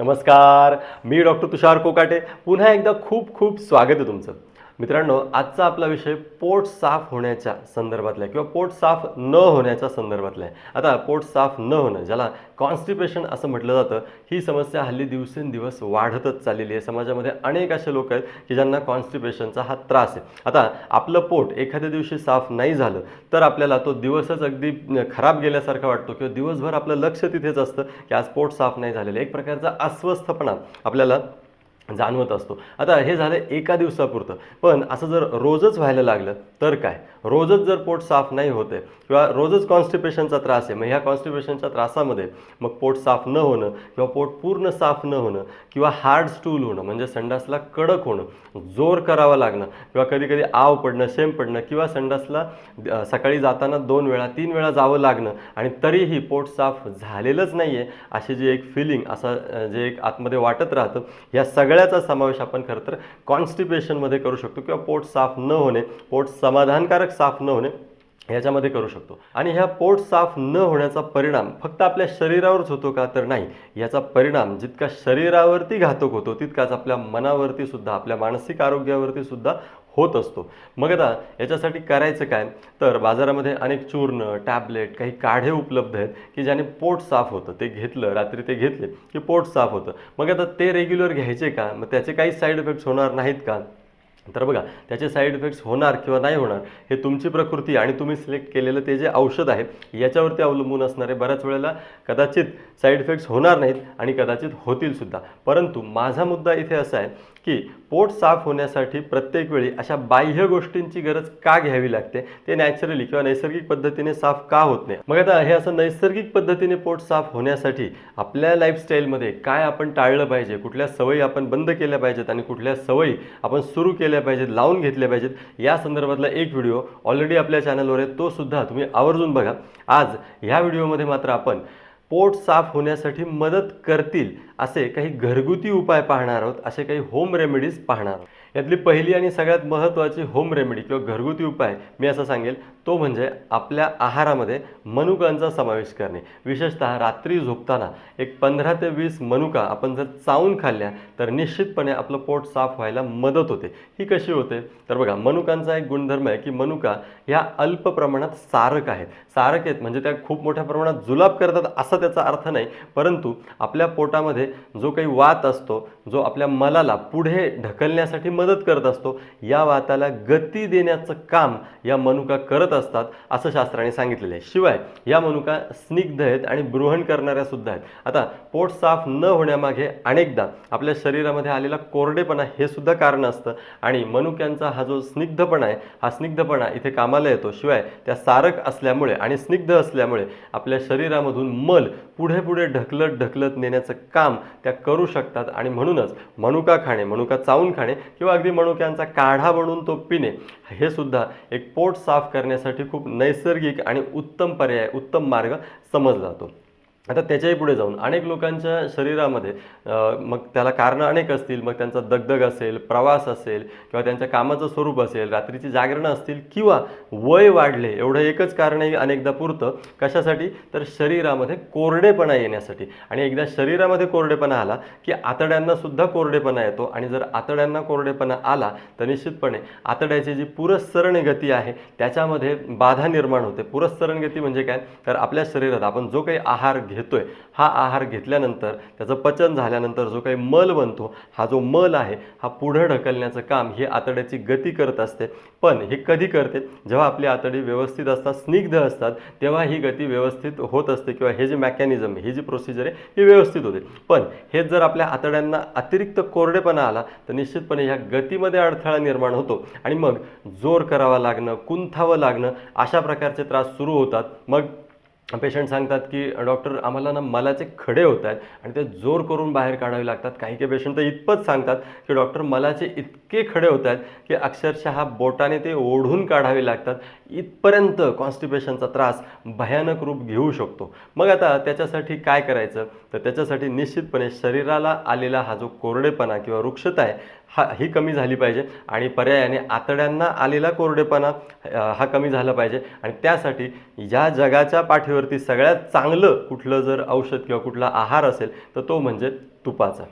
नमस्कार मी डॉक्टर तुषार कोकाटे. पुन्हा एकदा खूप खूप स्वागत आहे तुमचं. मित्रांनो आजचा आपला विषय पोट साफ होण्याच्या संदर्भातला आहे किंवा पोट साफ न होण्याच्या संदर्भातला आहे. आता पोट साफ न होणं ज्याला कॉन्स्टिपेशन असं म्हटलं जातं ही समस्या हल्ली दिवसेंदिवस वाढतच चाललेली आहे. समाजामध्ये अनेक असे लोक आहेत की ज्यांना कॉन्स्टिपेशनचा हा त्रास आहे. आता आपलं पोट एखाद्या दिवशी साफ नाही झालं तर आपल्याला तो दिवसच अगदी खराब गेल्यासारखा वाटतो किंवा दिवसभर आपलं लक्ष तिथेच असतं की आज पोट साफ नाही झालेलं एक प्रकारचा अस्वस्थपणा आपल्याला जाणवत असतो. आता हे झालं एका दिवसापुरतं. पण असं जर रोजच व्हायला लागलं तर काय? रोजच जर पोट साफ नाही होते किंवा रोजच कॉन्स्टिपेशनचा त्रास आहे मग ह्या कॉन्स्टिपेशनच्या त्रासामध्ये मग पोट साफ न होणं किंवा पोट पूर्ण साफ न होणं किंवा हार्ड स्टूल होणं म्हणजे संडासला कडक होणं जोर करावा लागणं किंवा कधी कधी आव पडणं शेम पडणं किंवा संडासला सकाळी जाताना दोन वेळा तीन वेळा जावं लागणं आणि तरीही पोट साफ झालेलंच नाही आहे अशी जी एक फिलिंग असं जे एक आतमध्ये वाटत राहतं या सगळ्याचा समावेश आपण खरं तर कॉन्स्टिपेशनमध्ये करू शकतो किंवा पोट साफ न होणे पोट समाधानकारक साफ न होणे याच्यामध्ये करू शकतो. आणि ह्या पोट साफ न होण्याचा परिणाम फक्त आपल्या शरीरावरच होतो का तर नाही. याचा परिणाम जितका शरीरावरती घातक होतो तितकाच आपल्या मनावरती सुद्धा आपल्या मानसिक आरोग्यावरती सुद्धा होत असतो. मग आता याच्यासाठी करायचं काय? तर बाजारामध्ये अनेक चूर्ण टॅबलेट काही काढे उपलब्ध आहेत की ज्याने पोट साफ होतं. ते घेतलं रात्री ते घेतले की पोट साफ होतं. मग आता ते रेग्युलर घ्यायचे का? मग त्याचे काही साईड इफेक्ट्स होणार नाहीत का? तर बघा त्याचे साईड इफेक्ट्स होणार किंवा नाही होणार हे तुमची प्रकृती आणि तुम्ही सिलेक्ट केलेलं ते जे औषध आहे याच्यावरती अवलंबून असणारे बऱ्याच वेळेला कदाचित साईड इफेक्ट्स होणार नाहीत आणि कदाचित होतील सुद्धा. परंतु माझा मुद्दा इथे असा आहे की पोट साफ होण्यासाठी प्रत्येक वेळी अशा बाह्य गोष्टींची गरज का घ्यावी लागते? ते नॅचरली किंवा नैसर्गिक पद्धतीने साफ का होत नाही? मग आता हे असं नैसर्गिक पद्धतीने पोट साफ होण्यासाठी आपल्या लाईफस्टाईलमध्ये काय आपण टाळलं पाहिजे? कुठल्या सवयी आपण बंद केल्या पाहिजेत आणि कुठल्या सवयी आपण सुरू केल्या पाहिजेत लावून घेतल्या पाहिजेत? या संदर्भातला एक व्हिडिओ ऑलरेडी आपल्या चॅनलवर आहे. तो सुद्धा तुम्ही आवर्जून बघा. आज ह्या व्हिडिओमध्ये मात्र आपण पोट साफ होण्यासाठी मदत करतील असे काही घरगुती उपाय पाहणार आहोत असे काही होम रेमेडीज पाहणार आहोत. यातली पहिली आणि सगळ्यात महत्त्वाची होम रेमेडी किंवा घरगुती उपाय मी असं सांगेल तो म्हणजे आपल्या आहारामध्ये मनुकांचा समावेश करणे. विशेषतः रात्री झोपताना एक पंधरा ते वीस मनुका आपण जर चावून खाल्ल्या तर निश्चितपणे आपलं पोट साफ व्हायला मदत होते. ही कशी होते? तर बघा मनुकांचा एक गुणधर्म आहे की मनुका ह्या अल्प प्रमाणात सारक आहेत. सारक आहेत म्हणजे त्या खूप मोठ्या प्रमाणात जुलाब करतात असा त्याचा अर्थ नाही. परंतु आपल्या पोटामध्ये जो काही वात असतो जो आपल्या मलाला पुढे ढकलण्यासाठी मदत करत असतो या वाताला गती देण्याचं काम या मनुका करत असतात असं शास्त्राने सांगितलेलं आहे. शिवाय या मनुका स्निग्ध आहेत आणि बृहण करणाऱ्या सुद्धा आहेत. आता पोट साफ न होण्यामागे अनेकदा आपल्या शरीरामध्ये आलेला कोरडेपणा हे सुद्धा कारण असतं आणि मनुक्यांचा हा जो स्निग्धपणा आहे हा स्निग्धपणा इथे कामाला येतो. शिवाय त्या सारक असल्यामुळे आणि स्निग्ध असल्यामुळे आपल्या शरीरामधून मल पुढे पुढे ढकलत ढकलत नेण्याचं काम त्या करू शकतात. आणि म्हणूनच मनुका खाणे मनुका चावून खाणे किंवा अगदी मनुक्यांचा काढा बनवून तो पिणे हे सुद्धा एक पोट साफ करण्यासाठी खूप नैसर्गिक आणि उत्तम पर्याय उत्तम मार्ग समजला जातो. आता त्याच्याही पुढे जाऊन अनेक लोकांच्या शरीरामध्ये मग त्याला कारणं अनेक असतील. मग त्यांचा दगदग असेल प्रवास असेल किंवा त्यांच्या कामाचं स्वरूप असेल रात्रीची जागरणं असतील किंवा वय वाढले एवढं एकच कारणही अनेकदा पुरतं. कशासाठी? तर शरीरामध्ये कोरडेपणा येण्यासाठी. आणि एकदा शरीरामध्ये कोरडेपणा आला की आतड्यांना सुद्धा कोरडेपणा येतो. आणि जर आतड्यांना कोरडेपणा आला तर निश्चितपणे आतड्याची जी पुरस्सरण गती आहे त्याच्यामध्ये बाधा निर्माण होते. पुरस्सरण गती म्हणजे काय? तर आपल्या शरीरात आपण जो काही आहार घेतोय. हा आहार घेतल्यानंतर त्याचं पचन झाल्यानंतर जो काही मल बनतो हा जो मल आहे हा पुढं ढकलण्याचं काम ही आतड्याची गती करत असते. पण हे कधी करते? जेव्हा आपली आतडी व्यवस्थित असतात स्निग्ध असतात तेव्हा ही गती व्यवस्थित होत असते किंवा हे जे मॅकॅनिझम ही जी प्रोसिजर आहे ही व्यवस्थित होते. पण हेच जर आपल्या आतड्यांना अतिरिक्त कोरडेपणा आला तर निश्चितपणे ह्या गतीमध्ये अडथळा निर्माण होतो. आणि मग जोर करावा लागणं कुंथावं लागणं अशा प्रकारचे त्रास सुरू होतात. मग पेशंट सांगतात की डॉक्टर आम्हाला ना मलाचे खडे होत आहेत आणि ते जोर करून बाहेर काढावे लागतात. काही काही पेशंट तर इतपत सांगतात की डॉक्टर मलाचे इतके खडे होत आहेत की अक्षरशः बोटाने ते ओढून काढावे लागतात. इथपर्यंत कॉन्स्टिपेशनचा त्रास भयानक रूप घेऊ शकतो. मग आता त्याच्यासाठी काय करायचं? तर त्याच्यासाठी निश्चितपणे शरीराला आलेला हा जो कोरडेपणा किंवा वृक्षता आहे हा ही कमी झाली पाहिजे आणि पर्यायाने आतड्यांना आलेला कोरडेपणा हा कमी झाला पाहिजे. आणि त्यासाठी या जगाच्या पाठीवरती सगळ्यात चांगलं कुठलं जर औषध किंवा कुठला आहार असेल तर तो म्हणजे तुपाचा.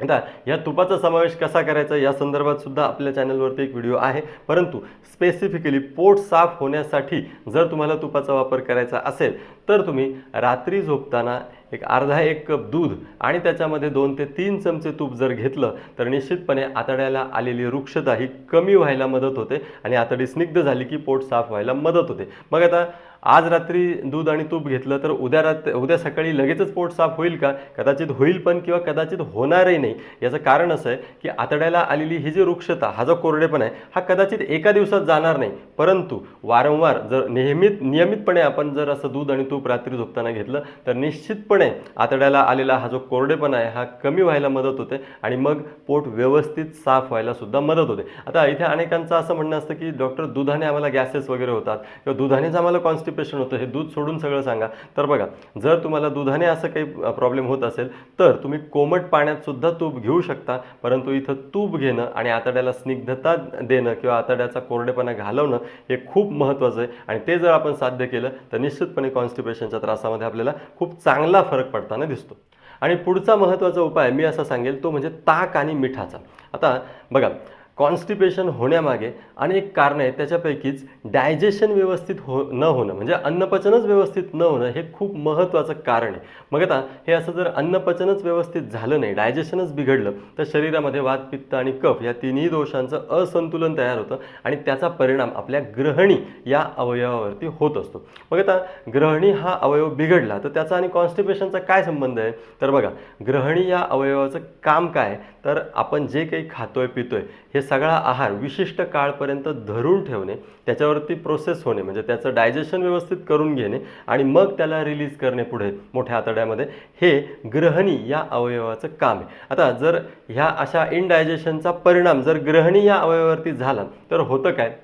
आता या तुपाचा समावेश कसा करायचा? या संदर्भात सुद्धा आपल्या चॅनलवरती एक व्हिडिओ आहे. परंतु स्पेसिफिकली पोट साफ होण्यासाठी जर तुम्हाला तुपाचा वापर करायचा असेल तर तुम्ही रात्री झोपताना एक अर्धा एक कप दूध आणि त्याच्यामध्ये दोन ते तीन चमचे तूप जर घेतलं तर निश्चितपणे आतड्याला आलेली वृक्षता ही कमी व्हायला मदत होते आणि आतडी स्निग्ध झाली की पोट साफ व्हायला मदत होते. मग आता आज रात्री दूध आणि तूप घेतलं तर उद्या रात्र उद्या सकाळी लगेचच पोट साफ होईल का? कदाचित होईल पण किंवा कदाचित होणारही नाही. याचं कारण असं आहे की आतड्याला आलेली ही जी वृक्षता हा जो कोरडेपण आहे हा कदाचित एका दिवसात जाणार नाही. परंतु वारंवार जर नेहमीत नियमितपणे आपण जर असं दूध आणि तूप तूप रात्री झोपताना घेतलं तर निश्चितपणे आतड्याला आलेला हा जो कोरडेपणा आहे हा कमी व्हायला मदत होते आणि मग पोट व्यवस्थित साफ व्हायला सुद्धा मदत होते. आता इथे अनेकांचं असं म्हणणं असतं की डॉक्टर दुधाने आम्हाला गॅसेस वगैरे होतात किंवा दुधानेच आम्हाला कॉन्स्टिपेशन होतं हे दूध सोडून सगळं सांगा. तर बघा जर तुम्हाला दुधाने असं काही प्रॉब्लेम होत असेल तर तुम्ही कोमट पाण्यात सुद्धा तूप घेऊ शकता परंतु इथं तूप घेणं आणि आतड्याला स्निग्धता देणं किंवा आतड्याचा कोरडेपणा घालवणं हे खूप महत्त्वाचं आहे. आणि ते जर आपण साध्य केलं तर निश्चितपणे कॉन्स्टिपेशनच्या त्रासामध्ये आपल्याला खूप चांगला फरक पडताना दिसतो. आणि पुढचा महत्त्वाचा उपाय मी असा सांगेल तो म्हणजे ताक आणि मिठाचा. आता बघा कॉन्स्टिपेशन होण्यामागे अनेक कारणं आहेत. त्याच्यापैकीच डायजेशन व्यवस्थित हो न होणं म्हणजे अन्नपचनच व्यवस्थित न होणं हे खूप महत्त्वाचं कारण आहे. मग आता हे असं जर अन्नपचनच व्यवस्थित झालं नाही डायजेशनच बिघडलं तर शरीरामध्ये वात पित्त आणि कफ या तिन्ही दोषांचं असंतुलन तयार होतं आणि त्याचा परिणाम आपल्या ग्रहणी या अवयवावरती होत असतो. मग आता ग्रहणी हा अवयव बिघडला तर त्याचा आणि कॉन्स्टिपेशनचा काय संबंध आहे? तर बघा ग्रहणी या अवयवाचं काम काय तर आपण जे काही खातोय पितोय हे सगळा आहार विशिष्ट काळपर्यंत धरून ठेवणे त्याच्यावरती प्रोसेस होणे म्हणजे त्याचं डायजेशन व्यवस्थित करून घेणे आणि मग त्याला रिलीज करणे पुढे मोठ्या आतड्यामध्ये. हे ग्रहणी या अवयवाचं काम आहे. आता जर ह्या अशा इनडायजेशनचा परिणाम जर ग्रहणी या अवयवावरती झाला तर होतं काय?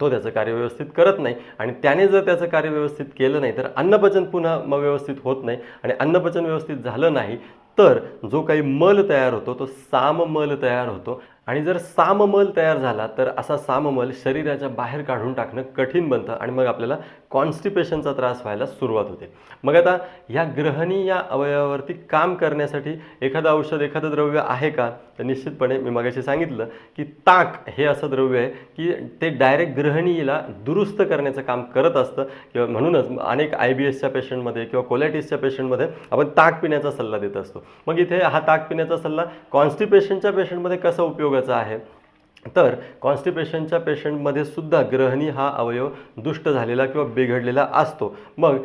तो त्याचं कार्य व्यवस्थित करत नाही आणि त्याने जर त्याचं कार्य व्यवस्थित केलं नाही तर अन्नपचन पुन्हा मग व्यवस्थित होत नाही आणि अन्नपचन व्यवस्थित झालं नाही तर जो काही मल तयार होतो तो साम मल तयार होतो आणि जर साममल तयार झाला तर असा साममल शरीराच्या बाहेर काढून टाकणं कठीण बनतं आणि मग आपल्याला कॉन्स्टिपेशनचा त्रास व्हायला सुरुवात होते. मग आता ह्या ग्रहणी या अवयवावरती काम करण्यासाठी एखादं औषध एखादं द्रव्य आहे का? तर निश्चितपणे मी मगाशी सांगितलं की ताक हे असं द्रव्य आहे की ते डायरेक्ट ग्रहणीला दुरुस्त करण्याचं काम करत असतं. किंवा म्हणूनच अनेक आय बी एसच्या पेशंटमध्ये किंवा कोलॅटिसच्या पेशंटमध्ये आपण ताक पिण्याचा सल्ला देत असतो. मग इथे हा ताक पिण्याचा सल्ला कॉन्स्टिपेशनच्या पेशंटमध्ये कसा उपयोग उपयोगाचा आहे. तर कॉन्स्टिपेशनच्या पेशंटमध्ये सुद्धा ग्रहणी हा अवयव दुष्ट झालेला किंवा बिघडलेला असतो. मग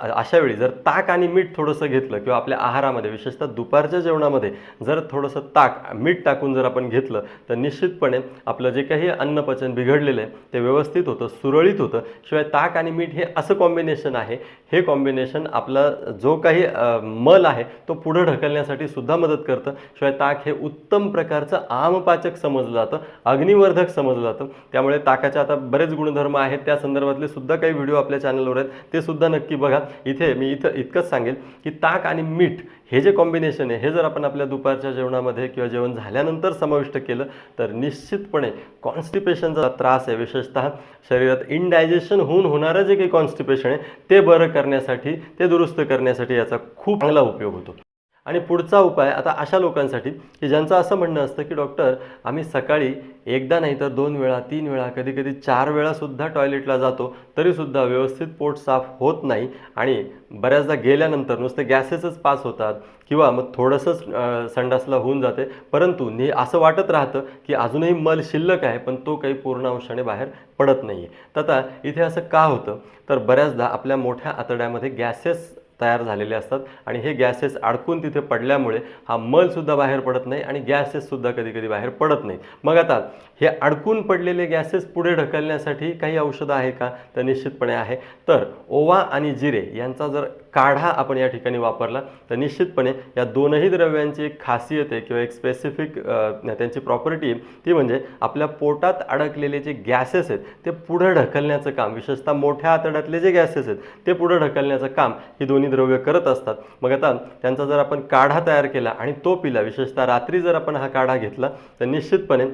अशा वेळी जर ताक आणि मीठ थोडंसं घेतलं किंवा आपल्या आहारामध्ये विशेषतः दुपारच्या जेवणामध्ये जर थोडंसं ताक मीठ टाकून जर आपण घेतलं तर निश्चितपणे आपलं जे काही अन्नपचन बिघडलेलं आहे ते व्यवस्थित होतं सुरळीत होतं. शिवाय ताक आणि मीठ हे असं कॉम्बिनेशन आहे हे कॉम्बिनेशन आपला जो काही मल आहे तो पुढं ढकलण्यासाठी सुद्धा मदत करतं. शिवाय ताक हे उत्तम प्रकारचं आमपाचक समजलं जातं अग्निवर्धक समजलं जातं. त्यामुळे ताकाचे आता बरेच गुणधर्म आहेत त्या संदर्भातले सुद्धा काही व्हिडिओ आपल्या चॅनलवर आहेत ते सुद्धा नक्की बघा. इथे मी इथं इतकंच सांगेल की ताक आणि मीठ हे जे कॉम्बिनेशन आहे हे जर आपण आपल्या दुपारच्या जेवणामध्ये किंवा जेवण झाल्यानंतर समाविष्ट केलं तर निश्चितपणे कॉन्स्टिपेशनचा त्रास आहे. विशेषतः शरीरात इनडायजेशन होऊन होणारं जे काही कॉन्स्टिपेशन आहे ते बरं करण्यासाठी ते दुरुस्त करण्यासाठी याचा खूप चांगला उपयोग होतो. आणि पुढचा उपाय आता अशा लोकांसाठी की ज्यांचं असं म्हणणं असतं की डॉक्टर आम्ही सकाळी एकदा नाही तर दोन वेळा तीन वेळा कधी कधी चार वेळासुद्धा टॉयलेटला जातो तरीसुद्धा व्यवस्थित पोट साफ होत नाही आणि बऱ्याचदा गेल्यानंतर नुसते गॅसेसच पास होतात किंवा मग थोडंसंच संडासला होऊन जाते. परंतु ने असं वाटत राहतं की अजूनही मल शिल्लक आहे पण तो काही पूर्ण अंशाने बाहेर पडत नाही आहे तर आता इथे असं का होतं? तर बऱ्याचदा आपल्या मोठ्या आतड्यामध्ये गॅसेस तयार झालेले असतात आणि हे गॅसेस अडकून तिथे पडल्यामुळे हा मलसुद्धा बाहेर पडत नाही आणि गॅसेससुद्धा कधी कधी बाहेर पडत नाही मग आता हे अडकून पडलेले गॅसेस पुढे ढकलण्यासाठी काही औषधं आहे का? तर निश्चितपणे आहे. तर ओवा आणि जिरे यांचा जर काढा आपण या ठिकाणी वापरला तर निश्चितपणे या दोनही द्रव्यांची एक खासियत आहे किंवा एक स्पेसिफिक त्यांची प्रॉपर्टी आहे ती म्हणजे आपल्या पोटात अडकलेले जे गॅसेस आहेत ते पुढं ढकलण्याचं काम विशेषतः मोठ्या आतड्यातले जे गॅसेस आहेत ते पुढं ढकलण्याचं काम ही दोन्ही द्रव्य करत असतात. मग आता त्यांचा जर आपण काढा तयार केला आणि तो पिला विशेषतः रात्री जर आपण हा काढा घेतला तर निश्चितपणे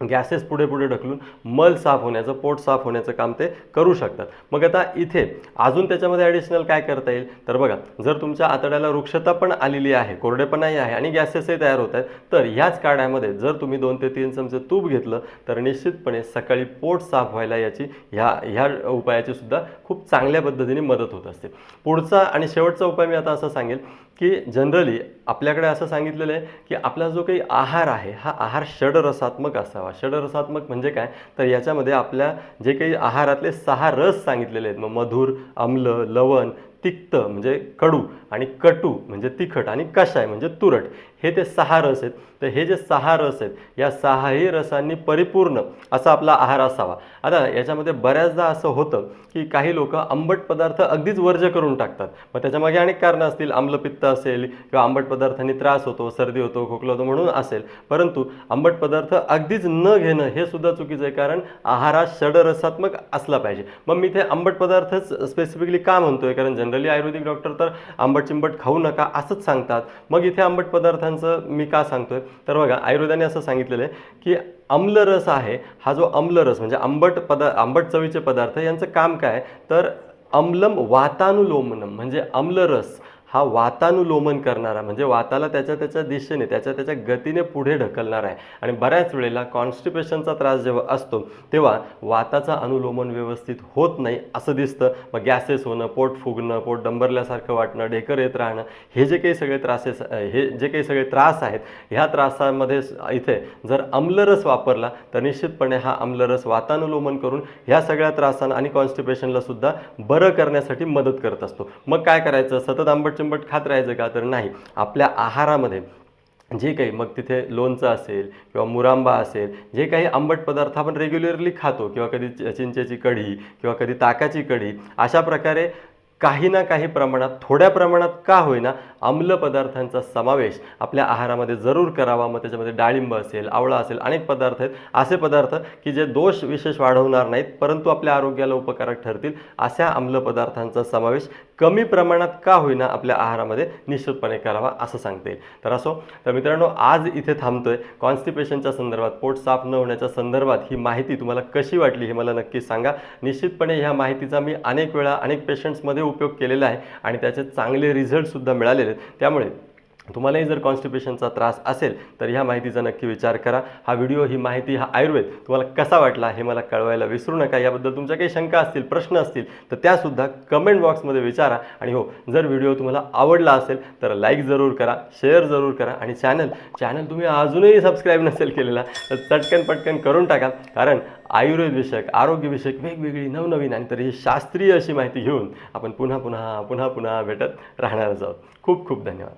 गॅसेस पुढे पुढे ढकलून मल साफ होण्याचं पोट साफ होण्याचं काम ते करू शकतात. मग आता इथे अजून त्याच्यामध्ये ॲडिशनल काय करता येईल? तर बघा जर तुमच्या आतड्याला वृक्षता पण आलेली आहे कोरडेपणाही आहे आणि गॅसेसही तयार होत आहेत तर ह्याच काढ्यामध्ये जर तुम्ही दोन ते तीन चमचे तूप घेतलं तर निश्चितपणे सकाळी पोट साफ व्हायला याची ह्या ह्या उपायाची सुद्धा खूप चांगल्या पद्धतीने मदत होत असते. पुढचा आणि शेवटचा उपाय मी आता असं सांगेल की जनरली आपल्याकडे असं सांगितलेलं आहे की आपला जो काही आहार आहे हा आहार षडरसात्मक असावा. षडरसात्मक म्हणजे काय? तर याच्यामध्ये आपल्या जे काही आहारातले सहा रस सांगितलेले आहेत. मग मधुर आम्ल लवण तिक्त म्हणजे कडू आणि कटू म्हणजे तिखट आणि कषाय म्हणजे तुरट. हे ते सहा रस आहेत. तर हे जे सहा रस आहेत या सहाही रसांनी परिपूर्ण असा आपला आहार असावा. आता याच्यामध्ये बऱ्याचदा असं होतं की काही लोक आंबट पदार्थ अगदीच वर्ज्य करून टाकतात. मग त्याच्यामागे अनेक कारणं असतील. आम्लपित्त असेल किंवा आंबट पदार्थांनी त्रास होतो सर्दी होतो खोकला होतो म्हणून असेल. परंतु आंबट पदार्थ अगदीच न घेणं हे सुद्धा चुकीचं आहे. कारण आहारात षडरसात्मक असला पाहिजे. मग मी ते आंबट पदार्थच स्पेसिफिकली का म्हणतोय? कारण जनरली आयुर्वेदिक डॉक्टर तर आंबट चिंबट खाऊ नका असंच सांगतात. मग इथे आंबट पदार्थ औषधांचं मी का सांगतो आहे तर बघा आयुर्वेदाने असं सांगितलेलं आहे की आम्लरस आहे हा जो आम्लरस म्हणजे आंबट पदा आंबट चवीचे पदार्थ यांचं काम काय तर अम्लम वातानुलोमनम म्हणजे आम्लरस हा वातानुलोमन करणारा म्हणजे वाताला त्याच्या त्याच्या दिशेने त्याच्या त्याच्या गतीने पुढे ढकलणार आहे. आणि बऱ्याच वेळेला कॉन्स्टिपेशनचा त्रास जेव्हा असतो तेव्हा वाताचा अनुलोमन व्यवस्थित होत नाही असं दिसतं. मग गॅसेस होणं पोट फुगणं पोट डंबरल्यासारखं वाटणं ढेकर येत राहणं हे जे काही सगळे त्रासेस हे जे काही सगळे त्रास आहेत ह्या त्रासामध्ये इथे जर आम्लरस वापरला तर निश्चितपणे हा आम्लरस वातानुलोमन करून ह्या सगळ्या त्रासांना आणि कॉन्स्टिपेशनला सुद्धा बरं करण्यासाठी मदत करत असतो. मग काय करायचं? सतत आंबट चिंबट खात राहायचं का? तर नाही. आपल्या आहारामध्ये जे काही मग तिथे लोणचं असेल किंवा मुरांबा असेल जे काही आंबट पदार्थ आपण रेग्युलरली खातो किंवा कधी चिंचेची कढी किंवा कधी ताकाची कढी अशा प्रकारे काही ना काही प्रमाणात थोड्या प्रमाणात का होईना आम्ल पदार्थांचा समावेश आपल्या आहारामध्ये जरूर करावा. मग त्याच्यामध्ये डाळिंब असेल आवळा असेल अनेक पदार्थ आहेत. असे पदार्थ की जे दोष विशेष वाढवणार नाहीत परंतु आपल्या आरोग्याला उपकारक ठरतील. अशा आम्ल पदार्थांचा समावेश कमी प्रमाणात का होईना आपल्या आहारामध्ये निश्चितपणे करावा असं सांगता. येईल तर असो तर मित्रांनो आज इथे थांबतोय. कॉन्स्टिपेशनच्या संदर्भात पोट साफ न होण्याच्या संदर्भात ही माहिती तुम्हाला कशी वाटली हे मला नक्की सांगा. निश्चितपणे ह्या माहितीचा मी अनेक वेळा अनेक पेशंट्समध्ये उपयोग केलेला आहे आणि त्याचे चांगले रिझल्टसुद्धा मिळालेले त्यामुळे तुम्हालाही जर कॉन्स्टिपेशनचा त्रास असेल तर ह्या माहितीचा नक्की विचार करा. हा व्हिडिओ ही माहिती हा आयुर्वेद तुम्हाला कसा वाटला हे मला कळवायला विसरू नका. याबद्दल तुमच्या काही शंका असतील प्रश्न असतील तर त्यासुद्धा कमेंट बॉक्समध्ये विचारा. आणि हो जर व्हिडिओ तुम्हाला आवडला असेल तर लाईक जरूर करा शेअर जरूर करा. आणि चॅनल चॅनल तुम्ही अजूनही सबस्क्राईब नसेल केलेला तर चटकन पटकन करून टाका. कारण आयुर्वेदविषयक आरोग्यविषयक वेगवेगळी नवनवीन आणि तरी शास्त्रीय अशी माहिती घेऊन आपण पुन्हा पुन्हा पुन्हा पुन्हा भेटत राहणारच आहोत. खूप खूप धन्यवाद.